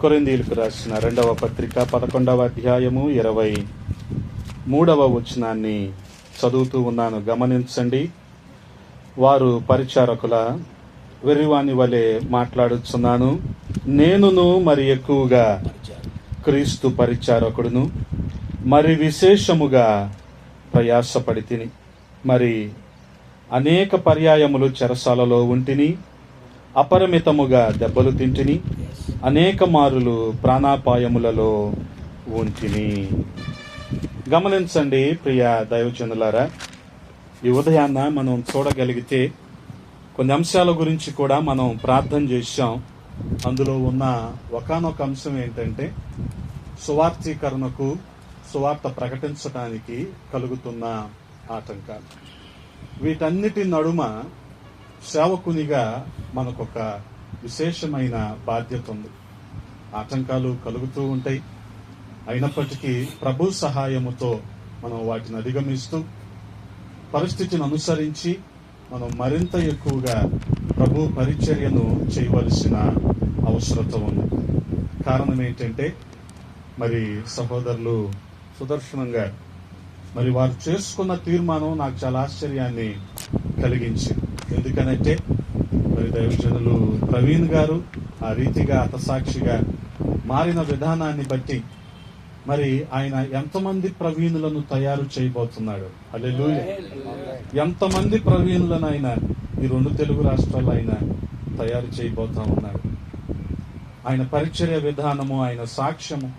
కొరిందీలకు రాసిన రెండవ పత్రిక పదకొండవ అధ్యాయము ఇరవై మూడవ వచనాన్ని చదువుతూ ఉన్నాను. గమనించండి. వారు పరిచారకుల వెర్రివాణి వలె మాట్లాడుచున్నాను. నేనును మరి ఎక్కువగా క్రీస్తు పరిచారకుడును మరి విశేషముగా ప్రయాసపడి తిని మరి అనేక పర్యాయములు చెరసాలలో ఉంటిని అపరిమితముగా దెబ్బలు తింటిని అనేక మారులు ప్రాణాపాయములలో ఉంచిని గమనించండి ప్రియ దైవజనులారా ఈ ఉదయాన్న మనం చూడగలిగితే కొన్ని అంశాల గురించి కూడా మనం ప్రార్థన చేశాం. అందులో ఉన్న ఒకానొక అంశం ఏంటంటే సువార్థీకరణకు సువార్త ప్రకటించడానికి కలుగుతున్న ఆటంకాలు. వీటన్నిటి నడుమ సేవకునిగా మనకొక విశేషమైన బాధ్యత ఉంది. ఆటంకాలు కలుగుతూ ఉంటాయి. అయినప్పటికీ ప్రభు సహాయముతో మనం వాటిని అధిగమిస్తూ పరిస్థితిని అనుసరించి మనం మరింత ఎక్కువగా ప్రభు పరిచర్యను చేయవలసిన అవసరత ఉంది. కారణం ఏంటంటే మరి సహోదరులు సుదర్శనం గారు మరి వారు చేసుకున్న తీర్మానం నాకు చాలా ఆశ్చర్యాన్ని కలిగించింది. ఎందుకనంటే దైవజనులు ప్రవీణ్ గారు ఆ రీతిగా హతసాక్షిగా మారిన విధానాన్ని బట్టి మరి ఆయన ఎంతమంది ప్రవీణులను తయారు చేయబోతున్నాడు? అల్లెలు ఎంతమంది ప్రవీణులను ఆయన ఈ రెండు తెలుగు రాష్ట్రాల్లో ఆయన తయారు చేయబోతా ఉన్నాడు. ఆయన పరిచర్య విధానము ఆయన సాక్ష్యము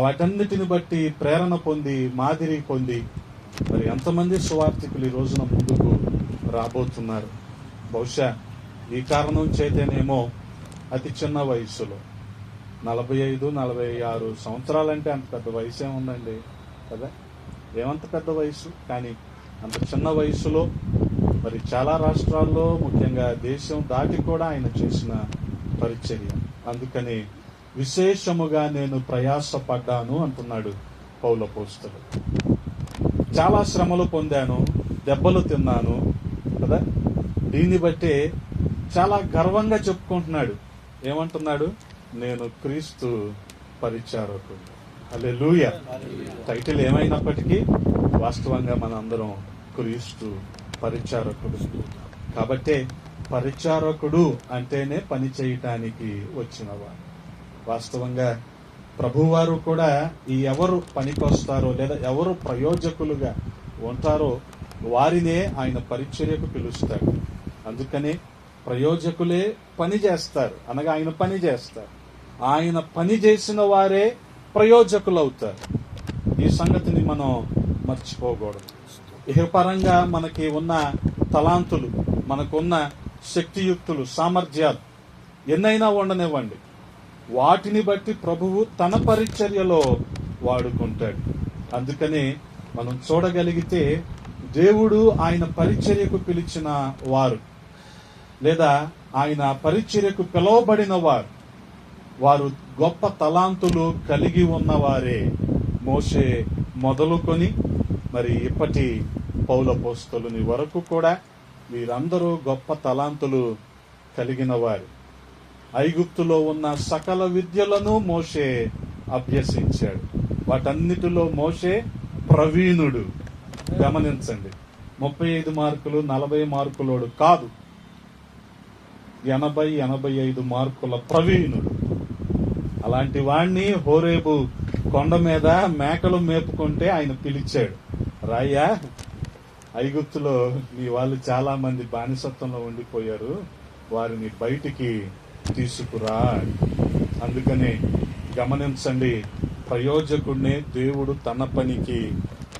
వాటన్నిటిని బట్టి ప్రేరణ పొంది మాదిరి పొంది మరి ఎంతమంది సువార్థికులు ఈ రోజున ముందుకు రాబోతున్నారు? బహుశా ఈ కారణం చేతనేమో అతి చిన్న వయసులో నలభై ఐదు నలభై ఆరు సంవత్సరాలంటే అంత పెద్ద వయసు ఏముందండి కదా? ఏమంత పెద్ద వయసు కానీ అంత చిన్న వయసులో మరి చాలా రాష్ట్రాల్లో ముఖ్యంగా దేశం దాటి కూడా ఆయన చేసిన పరిచర్య. అందుకని విశేషముగా నేను ప్రయాసపడ్డాను అంటున్నాడు పౌల పోస్తులు చాలా శ్రమలు పొందాను దెబ్బలు తిన్నాను కదా? దీన్ని బట్టే చాలా గర్వంగా చెప్పుకుంటున్నాడు. ఏమంటున్నాడు? నేను క్రీస్తు పరిచారకుడు. అలే లూయ టైటిల్ ఏమైనప్పటికీ వాస్తవంగా మనందరం క్రీస్తు పరిచారకుడు. కాబట్టే పరిచారకుడు అంటేనే పని చేయటానికి వచ్చినవాడు. వాస్తవంగా ప్రభువారు కూడా ఈ ఎవరు పనికొస్తారో లేదా ఎవరు ప్రయోజకులుగా ఉంటారో వారినే ఆయన పరిచర్యకు పిలుస్తాడు. అందుకనే ప్రయోజకులే పని చేస్తారు. అనగా ఆయన పని చేస్తారు. ఆయన పని చేసిన వారే ప్రయోజకులు అవుతారు ఈ సంగతిని మనం మర్చిపోకూడదు. ఇహపరంగా మనకి ఉన్న తలాంతులు మనకున్న శక్తియుక్తులు సామర్థ్యాలు ఎన్నైనా ఉండనివ్వండి. వాటిని బట్టి ప్రభువు తన పరిచర్యలో వాడుకుంటాడు. అందుకనే మనం చూడగలిగితే దేవుడు ఆయన పరిచర్యకు పిలిచిన వారు. లేదా ఆయన పరిచర్యకు పిలువబడిన వారు వారు గొప్ప తలాంతులు కలిగి ఉన్నవారే. మోసే మొదలుకొని మరి ఇప్పటి పౌలపోస్తులని వరకు కూడా వీరందరూ గొప్ప తలాంతులు కలిగిన వారు ఐగుప్తులో ఉన్న సకల విద్యలను మోషే అభ్యసించాడు. వాటన్నిటిలో మోషే ప్రవీణుడు. గమనించండి. ముప్పై ఐదు మార్కులు నలభై మార్కులోడు కాదు. ఎనభై ఎనభై ఐదు మార్కుల ప్రవీణుడు. అలాంటి వాణ్ణి హోరేబు కొండ మీద మేకలు మేపుకుంటే ఆయన పిలిచాడు. రాయ్యా ఐగుప్తులో మీ వాళ్ళు చాలా మంది బానిసత్వంలో ఉండిపోయారు. వారిని బయటికి తీసుకురా. అందుకనే గమనించండి ప్రయోజకుడినే దేవుడు తన పనికి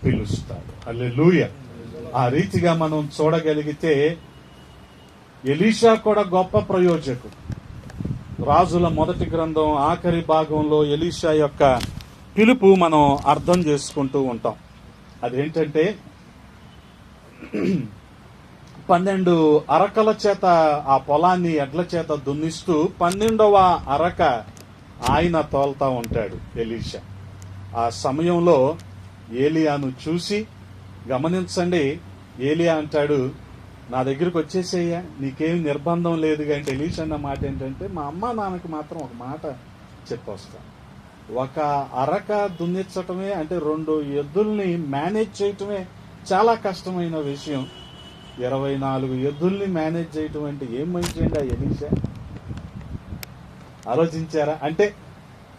పిలుస్తాడు. అల్లెలూయ ఆ రీతిగా మనం చూడగలిగితే ఎలీషా కూడా గొప్ప ప్రయోజకుడు. రాజుల మొదటి గ్రంథం ఆఖరి భాగంలో ఎలీషా యొక్క పిలుపు మనం అర్థం చేసుకుంటూ ఉంటాం. అదేంటంటే పన్నెండు అరకల చేత ఆ పొలాన్ని ఎడ్ల చేత దున్నిస్తూ పన్నెండవ అరక ఆయన తోల్తా ఉంటాడు ఎలీషా. ఆ సమయంలో ఏలియాను చూసి గమనించండి ఏలియా అంటాడు నా దగ్గరికి వచ్చేసేయ్యా నీకేం నిర్బంధం లేదు అంటే ఎలీషా అన్న మాట ఏంటంటే మా అమ్మ నాన్నకి మాత్రం ఒక మాట చెప్పొస్తా. ఒక అరక దున్నించటమే అంటే రెండు ఎద్దుల్ని మేనేజ్ చేయటమే చాలా కష్టమైన విషయం. ఇరవై నాలుగు ఎద్దుల్ని మేనేజ్ చేయటం అంటే ఏం మంచిదండి ఆ ఎలీష? ఆలోచించారా? అంటే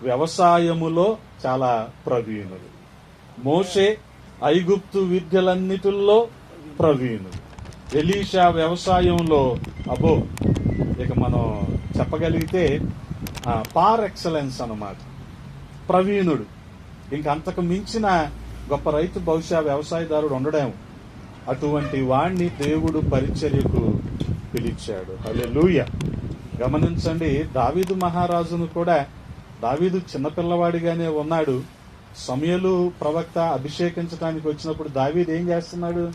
వ్యవసాయములో చాలా ప్రవీణుడు మోషే ఐగుప్తు విద్యలన్నిటిల్లో ప్రవీణుడు ఎలీషా వ్యవసాయంలో అబో ఇక మనం చెప్పగలిగితే పార్ ఎక్సలెన్స్ అనమాట ప్రవీణుడు. ఇంక అంతకు మించిన గొప్ప రైతు బహుశా వ్యవసాయదారుడు ఉండడం అటువంటి వాణ్ణి దేవుడు పరిచర్యకు పిలిచాడు. అదే లూయ గమనించండి దావీదు మహారాజును కూడా దావీదు చిన్నపిల్లవాడిగానే ఉన్నాడు. సమయలు ప్రవక్త అభిషేకించడానికి వచ్చినప్పుడు దావీదు ఏం చేస్తున్నాడు?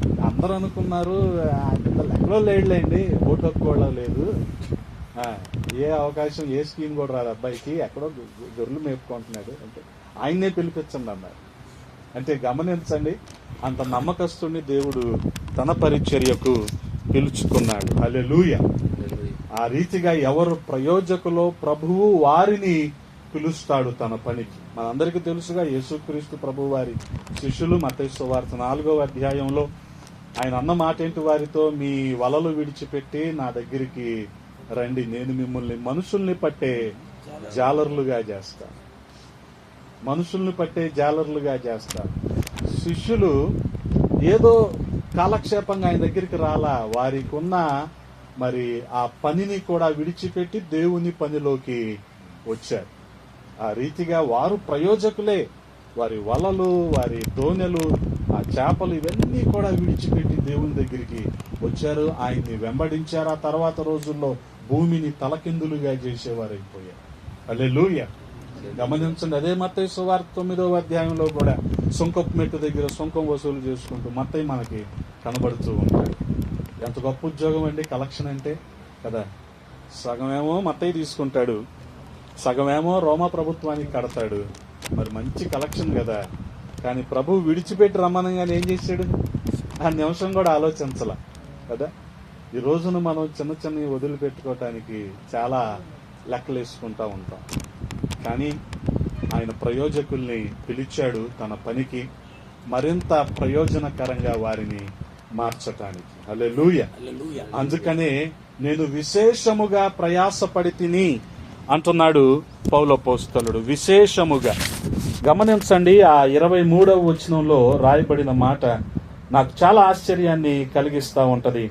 అందరూ అనుకున్నారు "ఆ, పెద్ద లెక్కలో లేడులేండి ఓటు హక్కు కూడా లేదు. ఏ అవకాశం ఏ స్కీమ్ కూడా రాదు అబ్బాయికి. ఎక్కడో గొర్రెలు మేపుకుంటున్నాడు. అంటే ఆయన్నే పిలిపించండి అన్నారు. అంటే గమనించండి అంత నమ్మకస్తుని దేవుడు తన పరిచర్యకు పిలుచుకున్నాడు. హల్లెలూయా. ఆ రీతిగా ఎవరు ప్రయోజకులో ప్రభువు వారిని పిలుస్తాడు తన పనికి. మనందరికీ తెలుసుగా యేసుక్రీస్తు ప్రభు వారి శిష్యులు మతేశ్వ వార్త నాలుగవ అధ్యాయంలో ఆయన అన్న మాట ఏంటి వారితో మీ వలలు విడిచిపెట్టి నా దగ్గరికి రండి. నేను మిమ్మల్ని మనుషుల్ని పట్టే జాలర్లుగా చేస్తాను మనుషుల్ని పట్టే జాలర్లుగా చేస్తారు శిష్యులు ఏదో కాలక్షేపంగా ఆయన దగ్గరికి రాలా. వారికి ఉన్న మరి ఆ పనిని కూడా విడిచిపెట్టి దేవుని పనిలోకి వచ్చారు. ఆ రీతిగా వారు ప్రయోజకులే. వారి వలలు వారి దోనెలు ఆ చేపలు ఇవన్నీ కూడా విడిచిపెట్టి దేవుని దగ్గరికి వచ్చారు. ఆయన్ని వెంబడించారు. ఆ తర్వాత రోజుల్లో భూమిని తలకిందులుగా చేసేవారు అయిపోయారు అల్లెలూయ గమనించండి అదే మత్తయ్య సువార్త తొమ్మిదవ అధ్యాయంలో కూడా సుంకపు మెట్టు దగ్గర సుంకం వసూలు చేసుకుంటూ మత్తయ్య మనకి కనబడుతూ ఉంటాడు. ఎంత గొప్ప ఉద్యోగం అండి కలెక్షన్ అంటే కదా. సగమేమో మత్తయి తీసుకుంటాడు. సగమేమో రోమా ప్రభుత్వానికి కడతాడు. మరి మంచి కలెక్షన్ కదా. కానీ ప్రభు విడిచిపెట్టి రమ్మనంగానే ఏం చేశాడు? ఆ నిమిషం కూడా ఆలోచించాల. కదా? ఈ రోజున మనం చిన్న చిన్నవి వదిలిపెట్టుకోవటానికి చాలా లెక్కలు వేసుకుంటా ఉంటాం. కానీ ఆయన ప్రయోజకుల్ని పిలిచాడు తన పనికి మరింత ప్రయోజనకరంగా వారిని మార్చటానికి. అలే హల్లెలూయా. అందుకనే నేను విశేషముగా ప్రయాసపడి తిని అంటున్నాడు పౌలపోస్తలుడు విశేషముగా గమనించండి ఆ ఇరవై మూడవ వచనంలో రాయబడిన మాట నాకు చాలా ఆశ్చర్యాన్ని కలిగిస్తూ ఉంటుంది.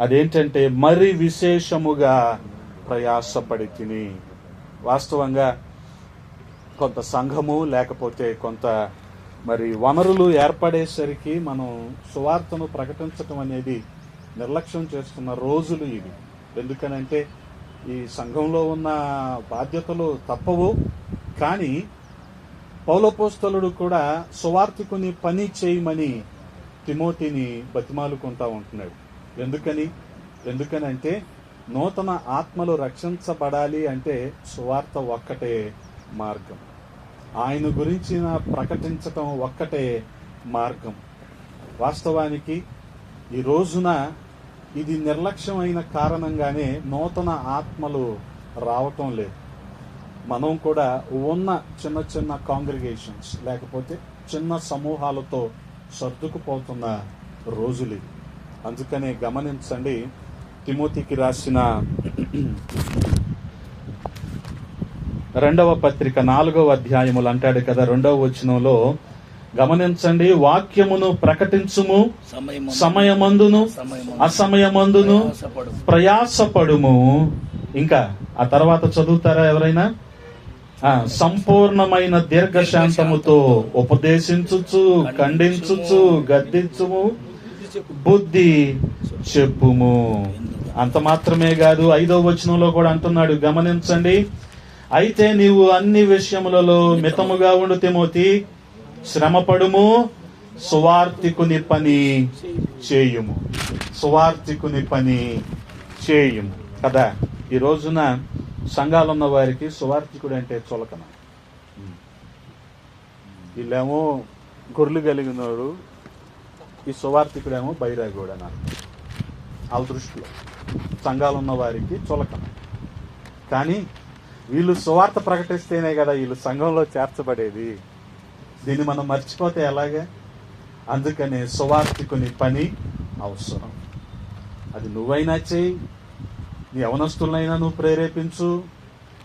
అదేంటంటే మరి విశేషముగా ప్రయాసపడి తిని వాస్తవంగా కొంత సంఘము లేకపోతే కొంత మరి వనరులు ఏర్పడేసరికి మనం సువార్తను ప్రకటించటం అనేది నిర్లక్ష్యం చేస్తున్న రోజులు ఇవి. ఎందుకనంటే ఈ సంఘంలో ఉన్న బాధ్యతలు తప్పవు. కానీ పౌలపోస్తలుడు కూడా సువార్థికుని పని చేయమని తిమోతిని బతిమాలుకుంటా ఉంటున్నాడు. ఎందుకని? ఎందుకని అంటే నూతన ఆత్మలు రక్షించబడాలి అంటే సువార్త ఒక్కటే మార్గం. ఆయన గురించిన ప్రకటించటం ఒక్కటే మార్గం. వాస్తవానికి ఈ రోజున ఇది నిర్లక్ష్యమైన కారణంగానే నూతన ఆత్మలు రావటం లేదు మనం కూడా ఉన్న చిన్న చిన్న కాంగ్రిగేషన్స్ లేకపోతే చిన్న సమూహాలతో సర్దుకుపోతున్న రోజులు ఇవి. అందుకనే గమనించండి తిమోతికి రాసిన రెండవ పత్రిక నాలుగవ అధ్యాయములు అంటాడు కదా రెండవ వచనంలో గమనించండి వాక్యమును ప్రకటించుము సమయము సమయమందును సమయము అసమయమందును ప్రయాసపడు. ప్రయాసపడుము. ఇంకా ఆ తర్వాత చదువుతారా ఎవరైనా? సంపూర్ణమైన దీర్ఘశాంతముతో ఉపదేశించుచు ఖండించుచు గద్దించుము బుద్ధి చెప్పుము. అంత మాత్రమే కాదు ఐదో వచనంలో కూడా అంటున్నాడు గమనించండి అయితే నీవు అన్ని విషయములలో మితముగా ఉండు తిమోతి. శ్రమపడుము సువార్తికుని పని చేయుము. సువార్తికుని పని చేయుము. కదా? ఈ రోజున సంఘాలు ఉన్న వారికి సువార్తికుడు అంటే చులకన. వీళ్ళేమో గొర్రెలు కలిగినోడు ఈ సువార్తికుడేమో బైరాగోడు అని వాళ్ళ దృష్టిలో సంఘాలు ఉన్న వారికి చులకన. కానీ వీళ్ళు సువార్త ప్రకటిస్తేనే కదా వీళ్ళు సంఘంలో చేర్చబడేది. దీన్ని మనం మర్చిపోతే ఎలాగా? అందుకనే సువార్తికుని పని అవసరం. అది నువ్వైనా చేయి నీ యవనస్తులనైనా నువ్వు ప్రేరేపించు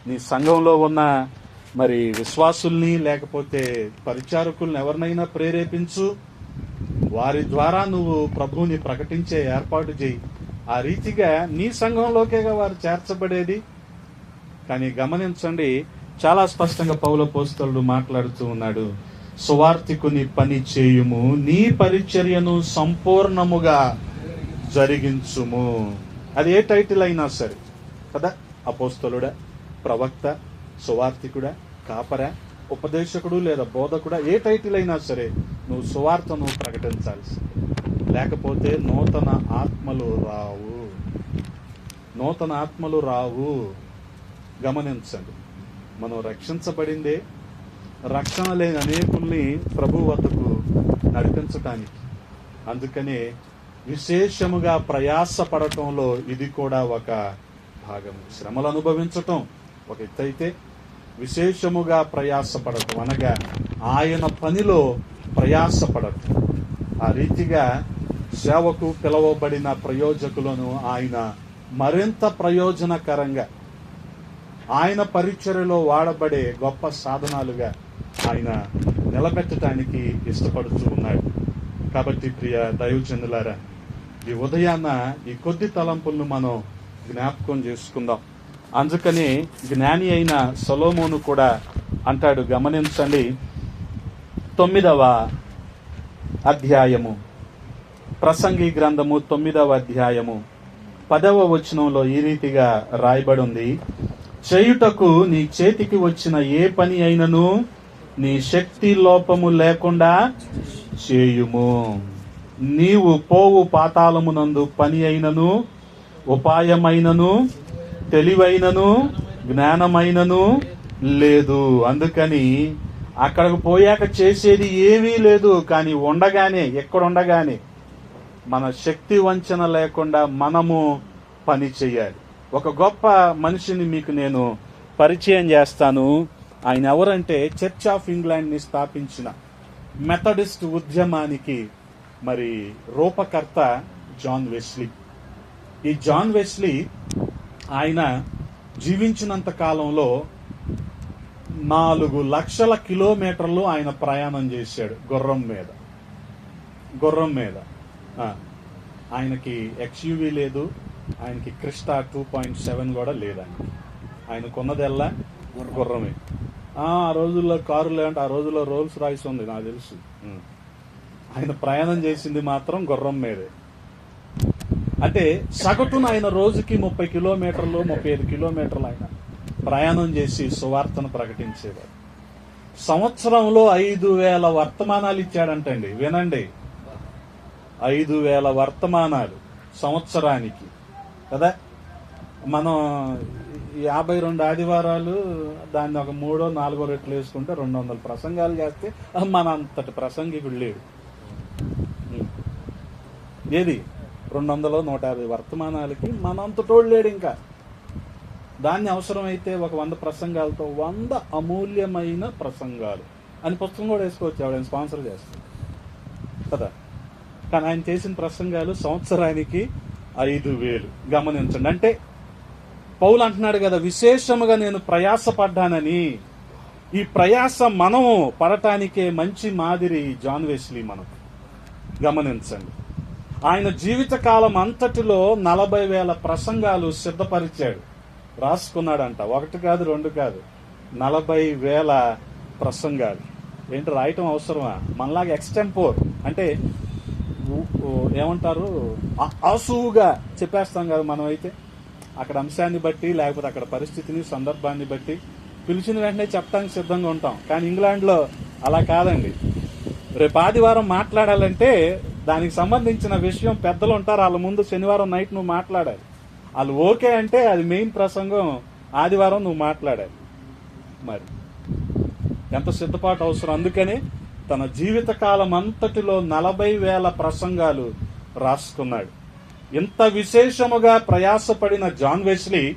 నీ సంఘంలో ఉన్న మరి విశ్వాసుల్ని లేకపోతే పరిచారకుల్ని ఎవరినైనా ప్రేరేపించు వారి ద్వారా నువ్వు ప్రభువుని ప్రకటించే ఏర్పాటు చేయి. ఆ రీతిగా నీ సంఘంలోకేగా వారు చేర్చబడేది? కానీ గమనించండి చాలా స్పష్టంగా పౌల పోస్తలు మాట్లాడుతూ ఉన్నాడు. సువార్తికుని పని చేయుము నీ పరిచర్యను సంపూర్ణముగా జరిగించుము. అది ఏ టైటిల్ అయినా సరే. కదా? అపోస్తలుడా ప్రవక్త సువార్థికుడా కాపరా ఉపదేశకుడు లేదా బోధకుడా ఏ టైటిల్ అయినా సరే నువ్వు సువార్తను ప్రకటించాల్సి. లేకపోతే నూతన ఆత్మలు రావు. నూతన ఆత్మలు రావు. గమనించండి. మనం రక్షించబడిందే రక్షణ లేని అనేకుల్ని ప్రభు వద్దకు నడిపించటానికి. అందుకనే విశేషముగా ప్రయాసపడటంలో ఇది కూడా ఒక భాగం శ్రమలు అనుభవించటం ఒక ఎత్తైతే విశేషముగా ప్రయాసపడటం అనగా ఆయన పనిలో ప్రయాసపడటం. ఆ రీతిగా సేవకు పిలువబడిన ప్రయోజకులను ఆయన మరింత ప్రయోజనకరంగా ఆయన పరిచర్యలో వాడబడే గొప్ప సాధనాలుగా ఆయన నిలబెట్టడానికి ఇష్టపడుతూ ఉన్నాడు. కాబట్టి ప్రియ దైవచందులారా ఈ ఉదయాన్న ఈ కొద్ది తలంపులను మనం జ్ఞాపకం చేసుకుందాం. అందుకని జ్ఞాని అయిన సొలోమోను కూడా అంటాడు గమనించండి. తొమ్మిదవ అధ్యాయము. ప్రసంగి గ్రంథము తొమ్మిదవ అధ్యాయము. పదవ వచనంలో ఈ రీతిగా రాయబడి ఉంది చేయుటకు నీ చేతికి వచ్చిన ఏ పని అయినను నీ శక్తి లోపము లేకుండా చేయుము. నీవు పోవు పాతాళమునందు పని అయినను ఉపాయమైనను తెలివైనను జ్ఞానమైనను లేదు. అందుకని అక్కడికి పోయాక చేసేది ఏమీ లేదు కానీ ఉండగానే ఎక్కడ ఉండగానే మన శక్తి వంచన లేకుండా మనము పని చేయాలి. ఒక గొప్ప మనిషిని మీకు నేను పరిచయం చేస్తాను. ఆయన ఎవరంటే చర్చ్ ఆఫ్ ఇంగ్లాండ్ని స్థాపించిన మెథడిస్ట్ ఉద్యమానికి మరి రూపకర్త జాన్ వెస్లీ ఈ జాన్ వెస్లీ ఆయన జీవించినంత కాలంలో నాలుగు లక్షల కిలోమీటర్లు ఆయన ప్రయాణం చేశాడు గుర్రం మీద. గుర్రం మీద. ఆయనకి ఎక్స్యూవీ లేదు ఆయనకి క్రిస్టా టూ పాయింట్ సెవెన్ కూడా లేదు ఆయనకి ఆయన గుర్రమే. ఆ రోజుల్లో కారు లేదంటే ఆ రోజుల్లో రోల్స్ రాయిస్ ఉంది నాకు తెలుసు. ఆయన ప్రయాణం చేసింది మాత్రం గుర్రం మీదే. అంటే సగటున ఆయన రోజుకి ముప్పై కిలోమీటర్లు ముప్పై ఐదు కిలోమీటర్లు ఆయన ప్రయాణం చేసి సువార్తను ప్రకటించేవాడు సంవత్సరంలో ఐదు వేల వర్తమానాలు ఇచ్చాడంటండి వినండి. ఐదు వేల వర్తమానాలు సంవత్సరానికి. కదా? మనం యాభై రెండు ఆదివారాలు దాన్ని ఒక మూడో నాలుగో రెట్లు వేసుకుంటే రెండు వందల ప్రసంగాలు చేస్తే మన అంతటి ప్రసంగికుడు లేడు. ఏది? రెండు వందలు నూట యాభై వర్తమానాలకి మనంతటోడు లేడు ఇంకా. దాన్ని అవసరమైతే ఒక వంద ప్రసంగాలతో వంద అమూల్యమైన ప్రసంగాలు అని పుస్తకం కూడా వేసుకోవచ్చు ఆవిడ స్పాన్సర్ చేస్తాడు కదా? కానీ ఆయన చేసిన ప్రసంగాలు సంవత్సరానికి ఐదు వేలు. గమనించండి. అంటే పౌలు అంటున్నాడు కదా విశేషముగా నేను ప్రయాసపడ్డానని. ఈ ప్రయాస మనము పడటానికే మంచి మాదిరి జాన్ వెస్లీ మనకు గమనించండి. ఆయన జీవితకాలం అంతటిలో నలభై వేల ప్రసంగాలు సిద్ధపరిచాడు. రాసుకున్నాడంట. ఒకటి కాదు రెండు కాదు నలభై వేల ప్రసంగాలు. ఏంటి రాయటం అవసరమా? మనలాగా ఎక్స్టెంపోర్ అంటే ఏమంటారు? ఆ- ఆసువుగా చెప్పేస్తాం కదా మనం అయితే అక్కడ అంశాన్ని బట్టి లేకపోతే అక్కడ పరిస్థితిని సందర్భాన్ని బట్టి పిలిచిన వెంటనే చెప్పడానికి సిద్ధంగా ఉంటాం. కానీ ఇంగ్లాండ్లో అలా కాదండి. రేపు ఆదివారం మాట్లాడాలంటే దానికి సంబంధించిన విషయం పెద్దలు ఉంటారు. వాళ్ళ ముందు శనివారం నైట్ నువ్వు మాట్లాడాలి. వాళ్ళు ఓకే అంటే అది మెయిన్ ప్రసంగం. ఆదివారం నువ్వు మాట్లాడాలి. మరి ఎంత సిద్ధపాటు అవసరం? అందుకని తన జీవిత కాలం అంతటిలో నలభై వేల ప్రసంగాలు రాసుకున్నాడు. ఇంత విశేషముగా ప్రయాసపడిన జాన్ వెస్లీ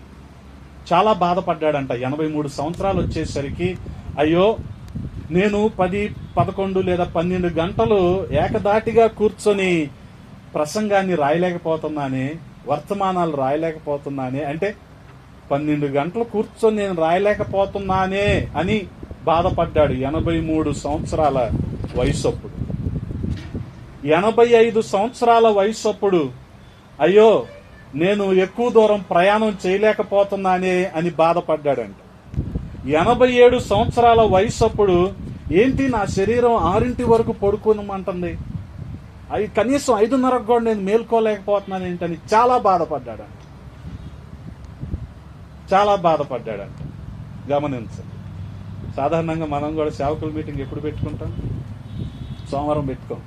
చాలా బాధపడ్డాడంట. ఎనభై మూడు సంవత్సరాలు వచ్చేసరికి అయ్యో నేను పది పదకొండు లేదా పన్నెండు గంటలు ఏకదాటిగా కూర్చొని ప్రసంగాన్ని రాయలేకపోతున్నానే వర్తమానాలు రాయలేకపోతున్నానే అంటే పన్నెండు గంటలు కూర్చొని నేను రాయలేకపోతున్నానే అని బాధపడ్డాడు ఎనభై మూడు సంవత్సరాల వయసప్పుడు. ఎనభై ఐదు సంవత్సరాల వయసప్పుడు అయ్యో నేను ఎక్కువ దూరం ప్రయాణం చేయలేకపోతున్నానే అని బాధపడ్డాడంట. ఎనభై ఏడు సంవత్సరాల వయసు అప్పుడు ఏంటి నా శరీరం ఆరింటి వరకు పడుకోనమంటుంది? అవి కనీసం ఐదున్నరకు కూడా నేను మేల్కోలేకపోతున్నాను ఏంటని చాలా బాధపడ్డాడంట. చాలా బాధపడ్డాడంట. గమనించండి. సాధారణంగా మనం కూడా సేవకుల మీటింగ్ ఎప్పుడు పెట్టుకుంటాం? సోమవారం పెట్టుకోం.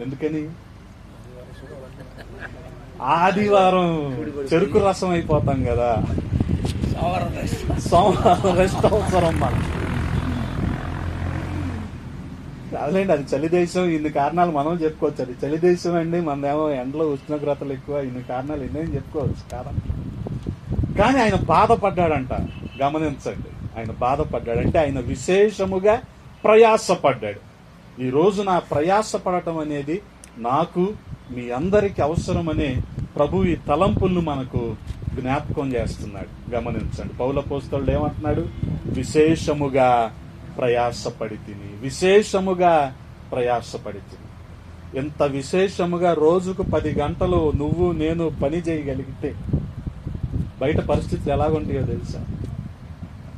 ఎందుకని? ఆదివారం చెరుకు రసం అయిపోతాం కదా. సోమవారం రెస్ట్ అవసరం మనం కాదులేండి అది చలి దేశం ఇన్ని కారణాలు మనం చెప్పుకోవచ్చు. అది చలి దేశం అండి మనదేమో ఎండలో ఉష్ణోగ్రతలు ఎక్కువ ఇన్ని కారణాలు ఎన్నేం చెప్పుకోవచ్చు. కారణం. కానీ ఆయన బాధపడ్డాడంట. గమనించండి ఆయన బాధపడ్డాడంటే ఆయన విశేషముగా ప్రయాసపడ్డాడు. ఈరోజు నా ప్రయాసపడటం అనేది నాకు మీ అందరికీ అవసరమనే ప్రభు ఈ తలంపులను మనకు జ్ఞాపకం చేస్తున్నాడు. గమనించండి. పౌల పోస్తలు ఏమంటున్నాడు? విశేషముగా ప్రయాసపడి తిని విశేషముగా ప్రయాసపడి తిని. ఎంత విశేషముగా రోజుకు పది గంటలు నువ్వు నేను పని చేయగలిగితే బయట పరిస్థితులు ఎలాగుంటాయో తెలుసా?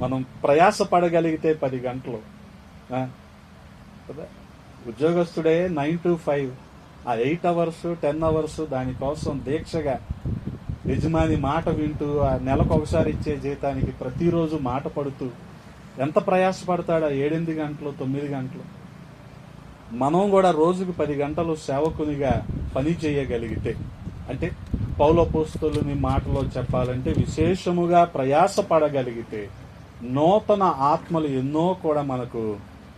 మనం ప్రయాస పడగలిగితే పది గంటలు. కదా? ఉద్యోగస్తుడే నైన్ టు ఫైవ్. ఆ ఎయిట్ అవర్స్ టెన్ అవర్స్ దానికోసం దీక్షగా యజమాని మాట వింటూ ఆ నెలకు ఒకసారి ఇచ్చే జీతానికి ప్రతిరోజు మాట పడుతూ ఎంత ప్రయాసపడతాడు ఆ ఏడెనిమిది గంటలు తొమ్మిది గంటలు? మనం కూడా రోజుకు పది గంటలు సేవకునిగా పని చేయగలిగితే అంటే పౌలపోస్తులని మాటలో చెప్పాలంటే విశేషముగా ప్రయాసపడగలిగితే నూతన ఆత్మలు ఎన్నో కూడా మనకు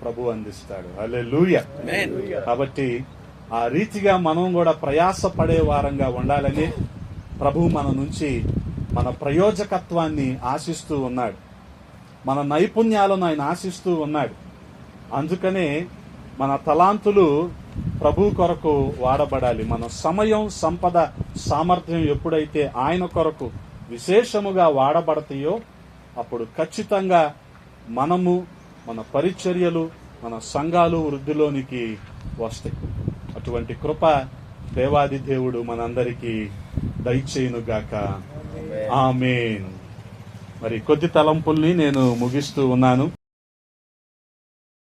ప్రభు అందిస్తాడు. అలే కాబట్టి ఆ రీతిగా మనం కూడా ప్రయాసపడే వారంగా ఉండాలని ప్రభు మన నుంచి మన ప్రయోజకత్వాన్ని ఆశిస్తూ ఉన్నాడు. మన నైపుణ్యాలను ఆయన ఆశిస్తూ ఉన్నాడు. అందుకనే మన తలాంతులు ప్రభు కొరకు వాడబడాలి. మన సమయం సంపద సామర్థ్యం ఎప్పుడైతే ఆయన కొరకు విశేషముగా వాడబడతాయో అప్పుడు ఖచ్చితంగా మనము మన పరిచర్యలు మన సంఘాలు వృద్ధిలోనికి వస్తాయి. అటువంటి కృప దేవాది దేవుడు మనందరికీ దయచేయునుగాక. ఆమెన్. మరి కొద్ది తలంపుల్ని నేను ముగిస్తూ ఉన్నాను.